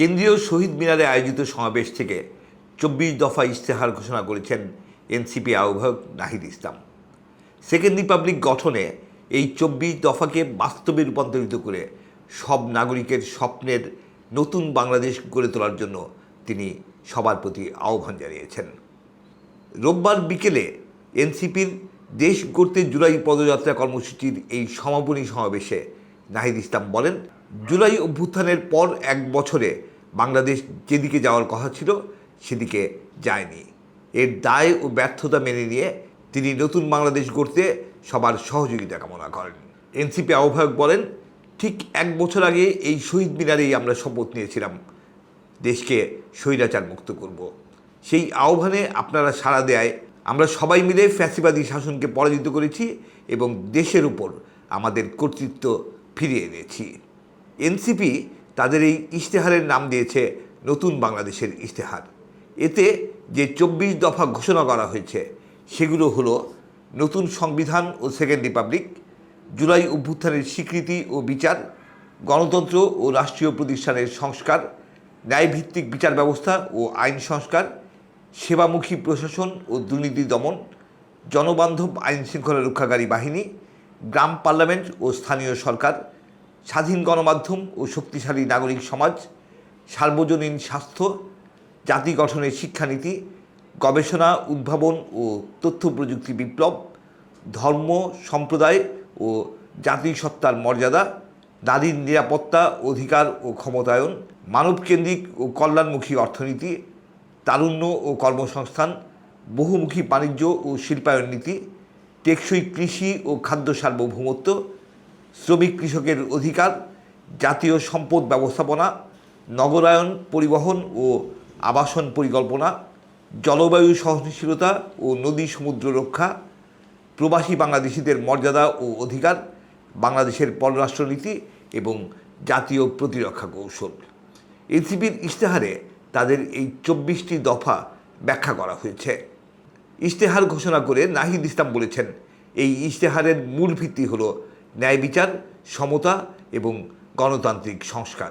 কেন্দ্রীয় শহীদ মিনারে আয়োজিত সমাবেশ থেকে চব্বিশ দফা ইশতেহার ঘোষণা করেছেন এনসিপি আহ্বায়ক নাহিদ ইসলাম। সেকেন্ড রিপাবলিক গঠনে এই চব্বিশ দফাকে বাস্তবে রূপান্তরিত করে সব নাগরিকের স্বপ্নের নতুন বাংলাদেশ গড়ে তোলার জন্য তিনি সবার প্রতি আহ্বান জানিয়েছেন। রোববার বিকেলে এনসিপির দেশ গড়তে জুলাই পদযাত্রা কর্মসূচির এই সমাপনী সমাবেশে নাহিদ ইসলাম বলেন, জুলাই অভ্যুত্থানের পর এক বছরে বাংলাদেশ যেদিকে যাওয়ার কথা ছিল, সেদিকে যায়নি। এর দায় ও ব্যর্থতা মেনে নিয়ে তিনি নতুন বাংলাদেশ গড়তে সবার সহযোগিতা কামনা করেন। এনসিপি আহ্বায়ক বলেন, ঠিক এক বছর আগে এই শহীদ মিনারেই আমরা শপথ নিয়েছিলাম, দেশকে স্বৈরাচার মুক্ত করব। সেই আহ্বানে আপনারা সাড়া দেয় আমরা সবাই মিলে ফ্যাসিবাদী শাসনকে পরাজিত করেছি এবং দেশের উপর আমাদের কর্তৃত্ব ফিরিয়ে এনেছি। এনসিপি তাদের এই ইশতেহারের নাম দিয়েছে নতুন বাংলাদেশের ইশতেহার। এতে যে চব্বিশ দফা ঘোষণা করা হয়েছে, সেগুলো হলো নতুন সংবিধান ও সেকেন্ড রিপাবলিক, জুলাই অভ্যুত্থানের স্বীকৃতি ও বিচার, গণতন্ত্র ও রাষ্ট্রীয় প্রতিষ্ঠানের সংস্কার, ন্যায়ভিত্তিক বিচার ব্যবস্থা ও আইন সংস্কার, সেবামুখী প্রশাসন ও দুর্নীতি দমন, জনবান্ধব আইন শৃঙ্খলা রক্ষাকারী বাহিনী, গ্রাম পার্লামেন্ট ও স্থানীয় সরকার স্বাধীন গণমাধ্যম ও শক্তিশালী নাগরিক সমাজ, সার্বজনীন স্বাস্থ্য, জাতি গঠনের শিক্ষানীতি, গবেষণা, উদ্ভাবন ও তথ্য প্রযুক্তি বিপ্লব, ধর্ম, সম্প্রদায় ও জাতিসত্তার মর্যাদা, নারীর নিরাপত্তা, অধিকার ও ক্ষমতায়ন, মানবকেন্দ্রিক ও কল্যাণমুখী অর্থনীতি, তারুণ্য ও কর্মসংস্থান, বহুমুখী বাণিজ্য ও শিল্পায়ন নীতি, টেকসই কৃষি ও খাদ্য সার্বভৌমত্ব শ্রমিক কৃষকের অধিকার, জাতীয় সম্পদ ব্যবস্থাপনা, নগরায়ন পরিবহন ও আবাসন পরিকল্পনা, জলবায়ু সহনশীলতা ও নদী সমুদ্র রক্ষা, প্রবাসী বাংলাদেশিদের মর্যাদা ও অধিকার, বাংলাদেশের পররাষ্ট্রনীতি এবং জাতীয় প্রতিরক্ষা কৌশল। এনসিপির ইশতেহারে তাদের এই চব্বিশটি দফা ব্যাখ্যা করা হয়েছে। ইশতেহার ঘোষণা করে নাহিদ ইসলাম বলেছেন, এই ইশতেহারের মূল ভিত্তি হল ন্যায় বিচার সমতা এবং গণতান্ত্রিক সংস্কার।